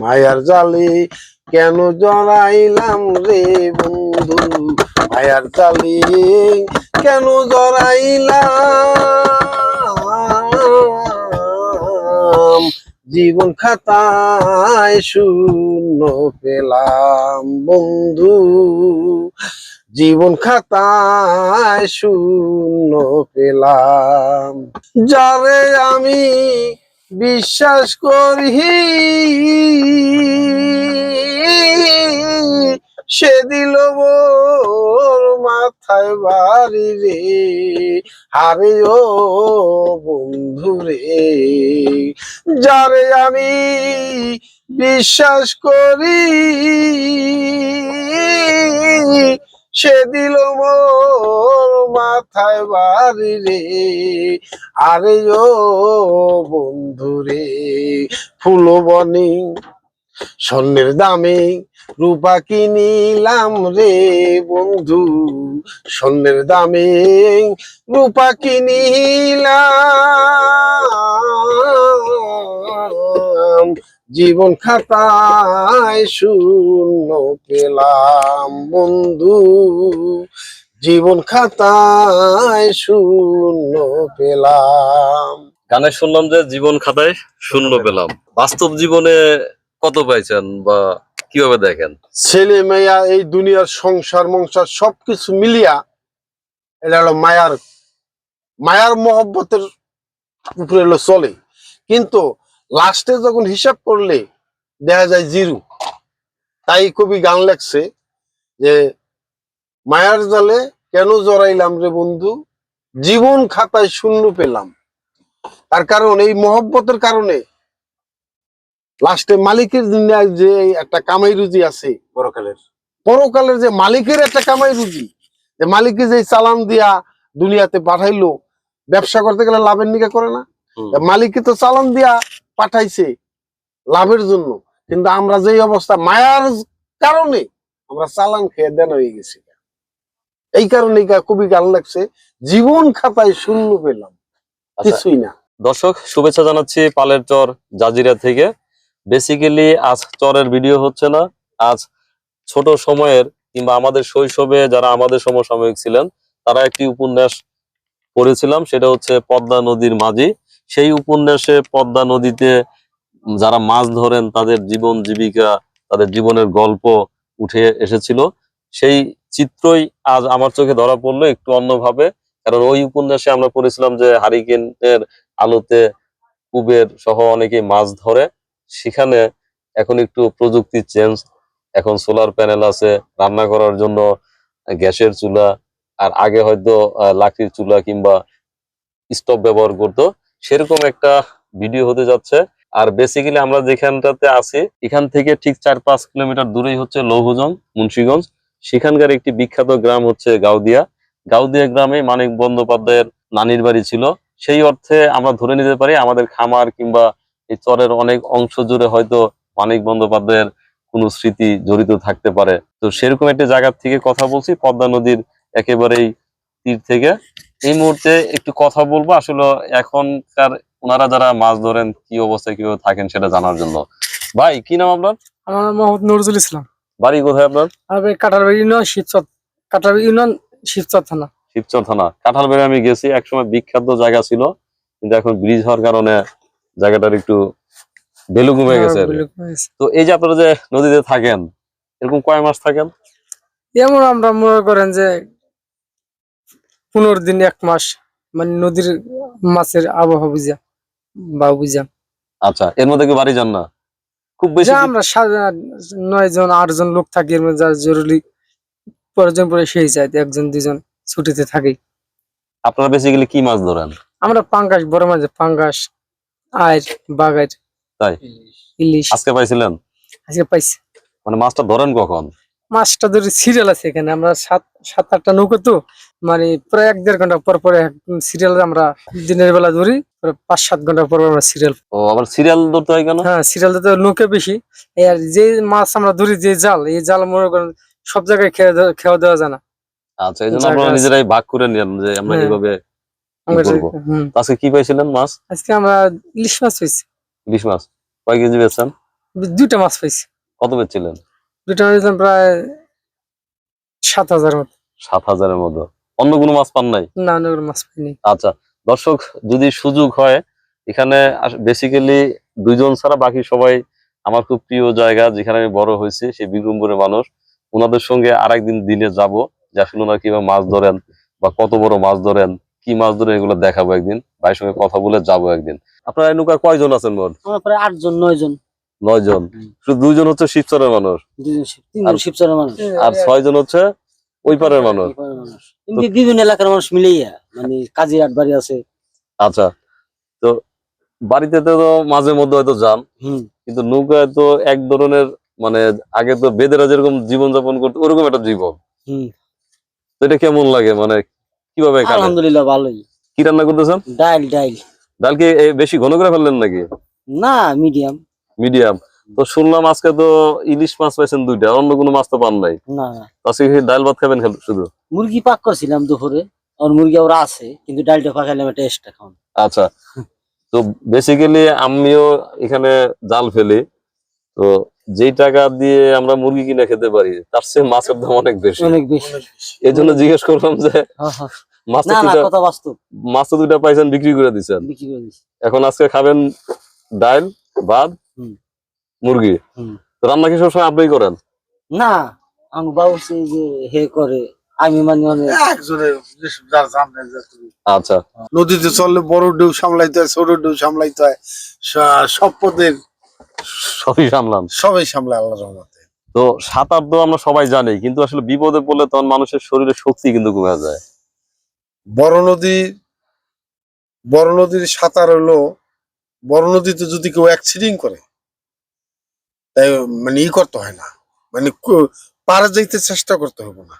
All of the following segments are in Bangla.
মায়ার জালে কেন জড়াইলাম রে বন্ধু? মায়ার জালে কেন জড়াইলাম? জীবন খাতায় শূন্য পেলাম বন্ধু। জীবন খাতায় শূন্য পেলাম। যারে আমি বিশ্বাস করি। সে দিল মাথায় বাড়ি রে। আরে ও বন্ধু রে, যারে আমি বিশ্বাস করি। সে দিল মোর মাথায় বাড়ি রে। আরে ও বন্ধু রে, ফুল বনে স্বর্ণের দামে রূপা কিনিলাম রে বন্ধু। স্বর্ণের দামে রূপা কিনিলাম। জীবন খাতায় শূন্য পেলাম বন্ধু। জীবন খাতায় শূন্য পেলাম। গানে শুনলাম যে জীবন খাতায় শূন্য পেলাম। বাস্তব জীবনে কত পাইছেন বা কীভাবে দেখেন? ছেলে মেয়া এই দুনিয়ার সংসার মংসার সবকিছু মিলিয়া এটা হলো মায়ার মায়ার মহব্বতের উপরে হলো চলে। কিন্তু লাস্টে যখন হিসাব করলে দেখা যায় জিরো। তাই কবি গান লেখছে যে মায়ার জালে কেন জড়াইলাম রে বন্ধু? জীবন খাতায় শূন্য পেলাম। তার কারণ এই মহব্বতের কারণে। লাস্টে মালিকের যে একটা কামাই রুজি আছে পরকালের। পরকালের যে মালিকের একটা কামাই রুজি যে মালিকে যে চালান দিয়া দুনিয়াতে পাঠাইলো ব্যবসা করতে গেলে লাভের নিকা করে না। হুম। তা মালিকে তো চালান দিয়া পাঠাইছে লাভের জন্য। কিন্তু আমরা যেই অবস্থা মায়ার কারণে আমরা চালান খেয়ে দেন হয়ে গেছি। এই কারণে খুবই গান লাগছে। জীবন খাতায় শূন্য পেলাম। আচ্ছা কিছুই না। দর্শক শুভেচ্ছা জানাচ্ছি পালের চর জাজিরা থেকে। বেসিক্যালি আজ চরের ভিডিও হচ্ছে না। আজ ছোট সময়ের কিংবা আমাদের শৈশবে যারা আমাদের সমসাময়িক ছিলেন তারা একটি উপন্যাস পড়েছিলাম। সেটা হচ্ছে পদ্মা নদীর মাঝি। সেই উপন্যাসে পদ্মা নদীতে যারা মাছ ধরেন, তাদের জীবন জীবিকা, তাদের জীবনের গল্প উঠে এসেছিল। সেই চিত্রই আজ আমার চোখে ধরা পড়ল একটু অন্যভাবে। কারণ ওই উপন্যাসে আমরা পড়েছিলাম যে হারিকেনের আলোতে কুবের সহ অনেকে মাছ ধরে। সেখানে এখন একটু প্রযুক্তি চেঞ্জ এখন সোলার প্যানেল আছে, রান্না করার জন্য গ্যাসের চুলা, আর আগে হয়তো লাকড়ির চুলা কিংবা স্টোভ ব্যবহার করতো। সেরকম একটা ভিডিও হতে যাচ্ছে। আর বেসিক্যালি আমরা যেখানটাতে আছি, এখান থেকে ঠিক চার পাঁচ কিলোমিটার দূরেই হচ্ছে লৌহজং, মুন্সিগঞ্জ। সেখানকার একটি বিখ্যাত গ্রাম হচ্ছে গাউদিয়া গাউদিয়া গ্রামে মানিক বন্দ্যোপাধ্যায়ের নানির বাড়ি ছিল। সেই অর্থে আমরা ধরে নিতে পারি আমাদের খামার কিংবা এই চরের অনেক অংশ জুড়ে হয়তো মানিক বন্দ্যোপাধ্যায়ের কোনো স্মৃতি জড়িত থাকতে পারে। তো সেরকম একটি জায়গা থেকে কথা বলছি, পদ্মা নদীর একেবারেই তীর থেকে। এই মুহূর্তে একটু কথা বলব। আসলে এখনকার ওনারা যারা মাছ ধরেন কি অবস্থায় কীভাবে থাকেন সেটা জানার জন্য। ভাই কি নাম আপনার? আমার নাম মোহাম্মদ নজরুল ইসলাম। বাড়ি কোথায় আপনার? আমি কাটারবাড়ি ইউনিয়ন শিবচর কাটারবাড়ি ইউনিয়ন শিবচর থানা। শিবচর থানা। কাঁঠালবেড়ে আমি গেছি একসময় বিখ্যাত জায়গা ছিল কিন্তু এখন ব্রিজ হওয়ার কারণে জায়গাটার একটু ভ্যালু কমে গেছে। তো এই যে আপনারা যে নদীতে থাকেন এরকম কয় মাস থাকেন? যেমন আমরা মনে করেন যে পনেরো দিন এক মাস মানে নদীর মাছের আবহাওয়া বুঝা বা বুঝা। আচ্ছা এর মধ্যে কি বাড়ি যান না? খুব বেশি আমরা সাত- নয় জন আট জন লোক থাকি এর মধ্যে জরুরি প্রয়োজন পড়ে সেই চাই একজন দুজন ছুটিতে থাকি। আপনারা বেসিক্যালি কি মাছ ধরেন? আমরা পাঙ্গাস বড় মাঝে পাঙ্গাস আয়ের বাগার তাই? ইলিশ। আজকে পাইছিলেন? আজকে পাইছি। মানে মাছটা ধরেন কখন? মাছটা ধরে সিরিয়াল আছে এখানে। আমরা সাত সাত আটটা নৌকো তো মানে প্রায় এক দেড় ঘণ্টা পর পরে সিরিয়াল আমরা দিনের বেলা ধরি পাঁচ সাত ঘণ্টা পর আমরা সিরিয়াল ও আবার সিরিয়াল ধরতে হয় কেন? হ্যাঁ সিরিয়াল তো নৌকে বেশি। আর যে মাছ আমরা ধরি যে জাল এই জাল মনে করেন সব জায়গায় খেয়ে দেওয়া- খেয়া দেওয়া যায় না। আচ্ছা এই জন্য জায়গা নিজেরাই ভাগ করে নেন যে আমরা হ্যাঁ। এইভাবে আমরা। আজকে কি পাইছিলেন মাছ? আজকে আমরা ইলিশ মাছ ইলিশ মাছ। কয় কেজি বেচছেন দুইটা মাছ পাইছি। কত বেচছিলেন? দুইটা মাছ দিলাম প্রায় সাত হাজার মতো। সাত হাজারের মতো। অন্য কোনো মাছ পান নাই? না অন্য কোনো মাছ পাইনি। আচ্ছা দর্শক যদি সুযোগ হয় এখানে বেসিক্যালি দুইজন ছাড়া বাকি সবাই আমার খুব প্রিয় জায়গা যেখানে আমি বড় হয়েছি সেই বিক্রমপুরের মানুষ। ওনাদের সঙ্গে আরেকদিন দিনে যাব যে আসলে ওনারা কীভাবে মাছ ধরেন বা কত বড় মাছ ধরেন কি মাছ ধরে এগুলো দেখাবো একদিন। ভাইয়ের সঙ্গে কথা বলে যাব একদিন। আপনার নৌকায় কয়জন আছেন মোট প্রায় আট জন নয় জন। শুধু দুইজন হচ্ছে শিবচরের মানুষ। শিব- তিনজন শিবচরের মানুষ। আর ছয় জন হচ্ছে ওই পারের মানুষ। বিভিন্ন এলাকার মানুষ মিলেইয়া মানে কাজী আট বাড়ি আছে। আচ্ছা তো বাড়িতে তো মাঝে মধ্যে হয়তো যান কিন্তু নৌকায় তো এক ধরনের মানে আগে তো বেদেরা যেরকম জীবন যাপন করতো ওরকম একটা জীবন। হম। তো এটা কেমন লাগে? মানে কীভাবে? আলহামদুলিল্লাহ ভালোই। কি রান্না করতেছেন? ডাইল ডাইল। ডাল কি বেশি ঘন করে ফেললেন নাকি? না মিডিয়াম। মিডিয়াম। তো শুনলাম আজকে তো ইলিশ মাছ পাইছেন দুইটা অন্য কোনো মাছ তো পান নাই। না আজকে ডাল ভাত খাবেন খালি শুধু? মুরগি পাক করছিলাম দুপুরে আর মুরগি ওরা আছে কিন্তু ডালটা পাকাইলাম একটা এক্সট্রা খাওয়ান। আচ্ছা। তো বেসিক্যালি আমিও এখানে জাল ফেলি তো যেই টাকা দিয়ে আমরা মুরগি কিনে খেতে পারি তার চেয়ে মাছের দাম অনেক বেশি। অনেক বেশি। এই জন্য জিজ্ঞেস করলাম যে। মাছ না না দুইটা কথা বাস্তব। মাছ তো দুইটা পাইছেন বিক্রি করে দিচ্ছেন বিক্রি করে দিছি। এখন আজকে খাবেন ডাল ভাত। মুরগি? রান্না কি সবসময় আপনি করেন? না আমার বাবু সে যে হে করে আমি মানে মানে একজনের যার সামনে আচ্ছা। নদীতে চললে বড় ঢেউ সামলাইতে হয় ছোট ঢেউ সামলাইতে হয়। সব পদের সবই সামলাম সবাই সামলায় আল্লাহ রহমতে। তো সাঁতার তো আমরা সবাই জানি কিন্তু আসলে বিপদে পড়লে তখন মানুষের শরীরে শক্তি কিন্তু কমে যায়। বড় নদী বড় নদীর সাঁতার হলো বড় নদীতে যদি কেউ অ্যাক্সিডেন্ট করে তাই মানে ই করতে হয় না। মানে পারে যাইতে চেষ্টা করতে হবে না।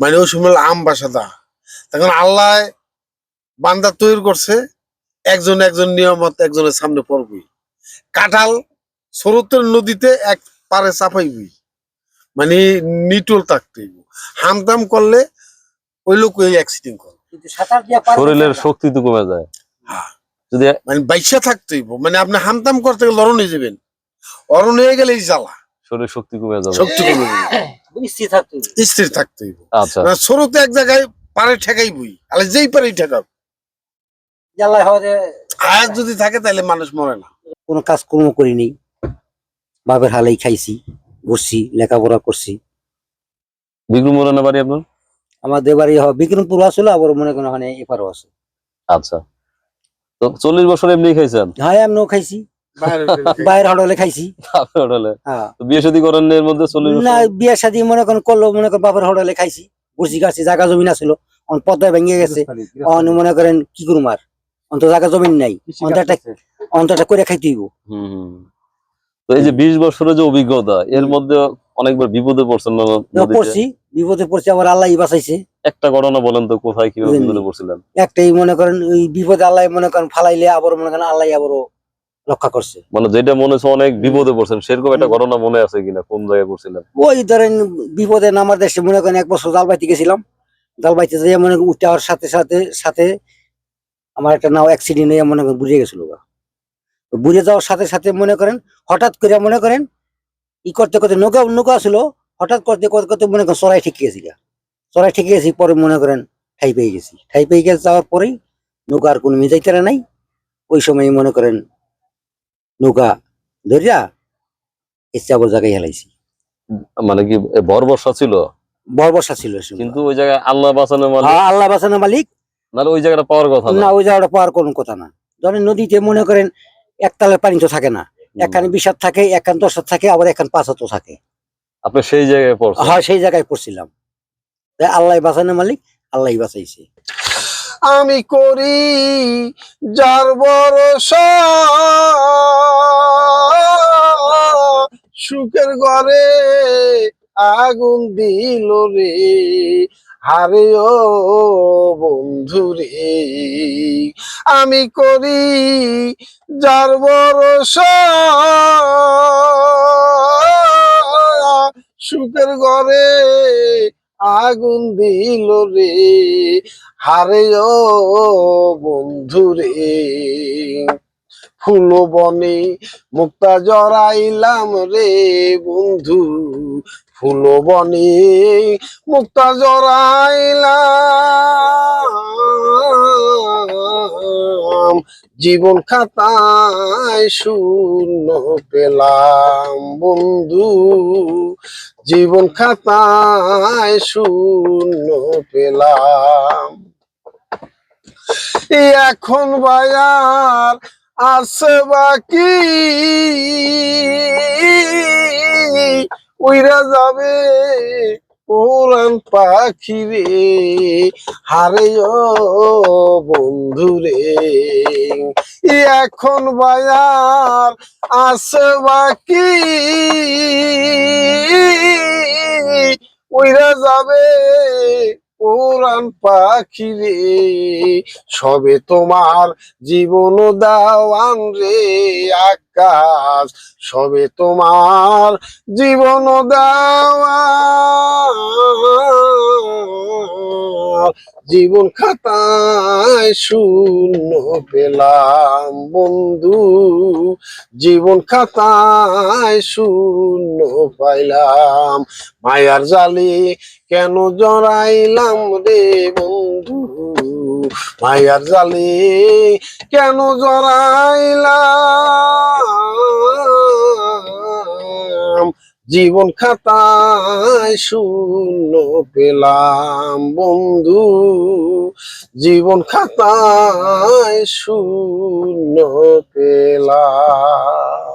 মানে ওই সময় আম বাসাদা তখন আল্লাহ বান্দা তৈরি করছে একজন একজন নিয়ামত একজনের সামনে পড়বই কাঁঠাল স্রোতের নদীতে এক পারে চাপাইবি। মানে নিটল থাকতেই হামতাম করলে ওই লোক ওই অ্যাক্সিডেন্ট করে। কিন্তু সাঁতার দিয়া পারবে শরীরের শক্তি তো কমে যায়। হ্যাঁ। যদি মানে বাইসা থাকতেই মানে আপনি হামতাম করতে হয়ে যাবেন। অরণ হয়ে গেলে এই জ্বালা। শরীর শক্তি কমে যাবে। শক্তি কমে যাবে। স্থির থাকতে। স্থির আচ্ছা। স্রোতে এক জায়গায় পারে ঠেকাই বই। আলে যেই পারে ঠেকাব জ্বালায় হয় আয়াত যদি থাকে তাহলে মানুষ মরে না। কোনো কাজকর্ম করিনি বাপের হালেই খাইছি বসছি লেখাপড়া করছি। বিক্রম মোরানা বাড়ি আপনার? আমাদের বাড়ি হয় বিক্রমপুর আসলে আবার মনে করেন ওখানে এপারও আছে। আচ্ছা। তো চল্লিশ বছর এমনি খাইছেন? হ্যাঁ এমনিও খাইছি। বাইরের খাইছি। হ্যাঁ। বিয়ে শাদী মধ্যে না বিয়ে শাদি মনে করেন করল মনে করেন বাপের হোটেলে খাইছি। বসি গাছি জায়গা জমিন আছিল অন পদ্মায় ভেঙে গেছে। অন মনে করেন কি করুম আর? অন্ত জায়গা জমিন নাই। অন্তরটা অন্তরটা করে খাইতে হইব। হুম হুম। তো এই যে বিশ বছরের যে অভিজ্ঞতা এর মধ্যে অনেকবার বিপদে পড়ছেন পড়ছি। বিপদে পড়ছি আবার আল্লাহ বাঁচাইছে। একটা ঘটনা বলেন তো কোথায় কীভাবে। বিপদে পড়ছিলেন? একটাই মনে করেন ওই বিপদে আল্লাহ মনে করেন ফালাইলে আবার মনে করেন আল্লাহ আবারও রক্ষা করছে। মানে যেটা মনে হচ্ছে অনেক বিপদে পড়ছেন সেরকম একটা ঘটনা মনে আছে কিনা? কোন জায়গায় পড়ছিলেন? ওই ধরেন বিপদে নামার দেশে মনে করেন এক বছর জালবাইতে গেছিলাম। জাল বাইতে যেয়ে মনে করেন উঠে সাথে সাথে সাথে আমার একটা নাও অ্যাক্সিডেন্ট হয়ে মনে করেন বুঝে গেছিল বুঝে যাওয়ার সাথে সাথে মনে করেন হঠাৎ করে মনে করেন ই করতে করতে নৌকা নৌকা ছিল হঠাৎ করতে করতে করতে মনে করেন চড়াই ঠিক গেছি চড়াই ঠিক গেছি পরে মনে করেন ঠাই পেয়ে গেছি। ঠাই পেয়ে গেছে যাওয়ার পরেই নৌকা আর কোনো মিজাইতারা নাই। ওই সময় মনে করেন নৌকা ধরিয়া ইচ্ছা আবার জায়গায় হেলাইছি। মানে কি ভর বর্ষা ছিল? বড় বর্ষা ছিল কিন্তু ওই জায়গায় আল্লাহ বাঁচানো মানে হ্যাঁ, আল্লাহ বাঁচানো মালিক। নাহলে ওই জায়গাটা পাওয়ার কথা না। না ওই জায়গাটা পাওয়ার কোনো কথা না। ধরেন নদীতে মনে করেন একতালের পানি তো থাকে না। একখানে বিশ হাত থাকে একখান দশ হাত থাকে আবার একখান পাঁচ হাতও থাকে। আপনি সেই জায়গায় পড়ছেন? হয় সেই জায়গায় পড়ছিলাম। তাই আল্লাহ বাঁচানো মালিক আল্লাহ বাঁচাইছে। আমি করি যার ভরসা। সুখের ঘরে আগুন দিল রে। হারে ও বন্ধু রে। আমি করি যার ভরসা। সুখের ঘরে আগুন দিল রে। হারে ও বন্ধু রে। ফুল বনে মুক্তা জড়াইলাম রে বন্ধু। ফুল বনে মুক্তা জড়াইলাম। জীবন খাতায় শূন্য পেলাম বন্ধু। জীবন খাতায় শূন্য পেলাম। এখন বাজার আছে বাকি। উইরা যাবে পুরান পাখি রে হারে বন্ধু রে। এখন বাজার আছে বাকি, উইরা যাবে পুরান পাখি রে। সবে তোমার জীবন দাওয়ান রে আকাশ সবে তোমার জীবন দাওয়ান জীবন খাতায় শূন্য পেলাম, বন্ধু। জীবন খাতায় শূন্য পাইলাম, মায়ার জালে কেন জড়াইলাম রে বন্ধু? মায়ার জালে কেন জড়াইলাম জীবন খাতায় শূন্য পেলাম বন্ধু। জীবন খাতায় শূন্য পেলাম।